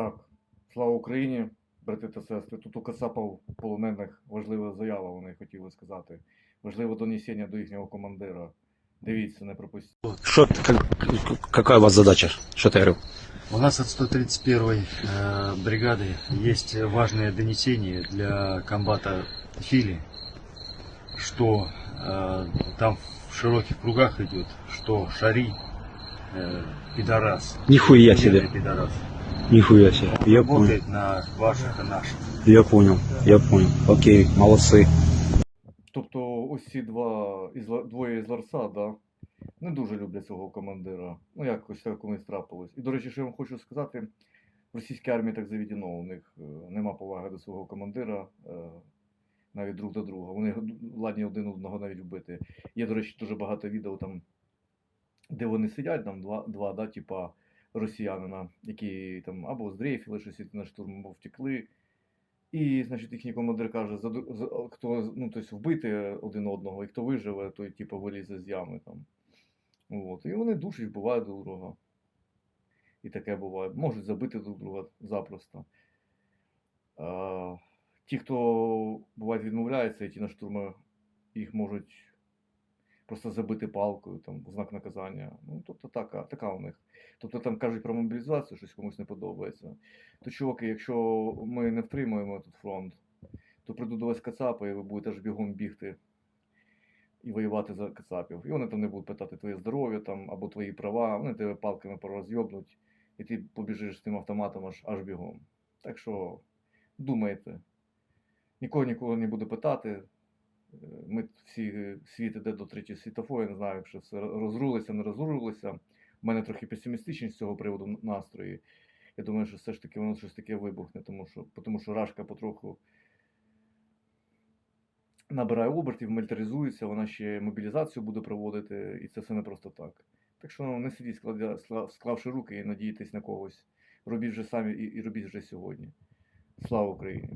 Так, слава Україні, брати та сестри. Тут у Кацапов полонених важлива заява, вони хотіли сказати. Важливе донесення до їхнього командира. Дивіться, не пропустіть. Что, как- какая у вас задача? Что ты говорил? У нас от 131-й э, бригады есть важное донесение для комбата Фили, что э, там в широких кругах идет, что Шари э, пидорас. Нихуя себе. Военный Пидорас. Нихуя себе. Я понял. На ваших и наших. Я понял. Я понял. Окей, молодцы. Тобто, ось ці два із двоє із Ларса, да, не дуже люблять свого командира. Ну, якось так колись трапилось. І, до речі, що я вам хочу сказати, в російській армії так заведено, у них е, нема поваги до свого командира, е, навіть друг до друга. Вони ладні один одного навіть вбити. Є, до речі, дуже багато відео там, де вони сидять, там два, два да, типа росіянина, які там або здрейфили щось на штурм, або втекли. І, значить, їхній командир каже, хто ну, тобто, вбити один одного, і хто виживе, той типу, вилізе з ями там. От. І вони душать, вбивають друг друга. І таке буває. Можуть забити друг друга запросто. А, ті, хто буває відмовляється йти на штурми, їх можуть просто забити палкою, там, знак наказання. Ну, тобто така, така у них. Тобто там кажуть про мобілізацію, щось комусь не подобається. То, чуваки, якщо ми не втримуємо тут фронт, то прийдуть до вас кацапи, і ви будете аж бігом бігти і воювати за кацапів. І вони там не будуть питати твоє здоров'я там, або твої права, вони тебе палками порозйобнуть, і ти побіжиш з тим автоматом аж, аж бігом. Так що думайте. Нікого нікого не буде питати. Е, Ми всі е, світ іде до третьої світової, не знаю, якщо все розрулися, не розрулилося. У мене трохи песимістичні з цього приводу настрої. Я думаю, що все ж таки воно щось таке вибухне, тому що, тому що Рашка потроху набирає обертів, мілітаризується, вона ще мобілізацію буде проводити, і це все не просто так. Так що не сидіть, складя- склавши руки і надіятись на когось. Робіть вже самі і, і робіть вже сьогодні. Слава Україні!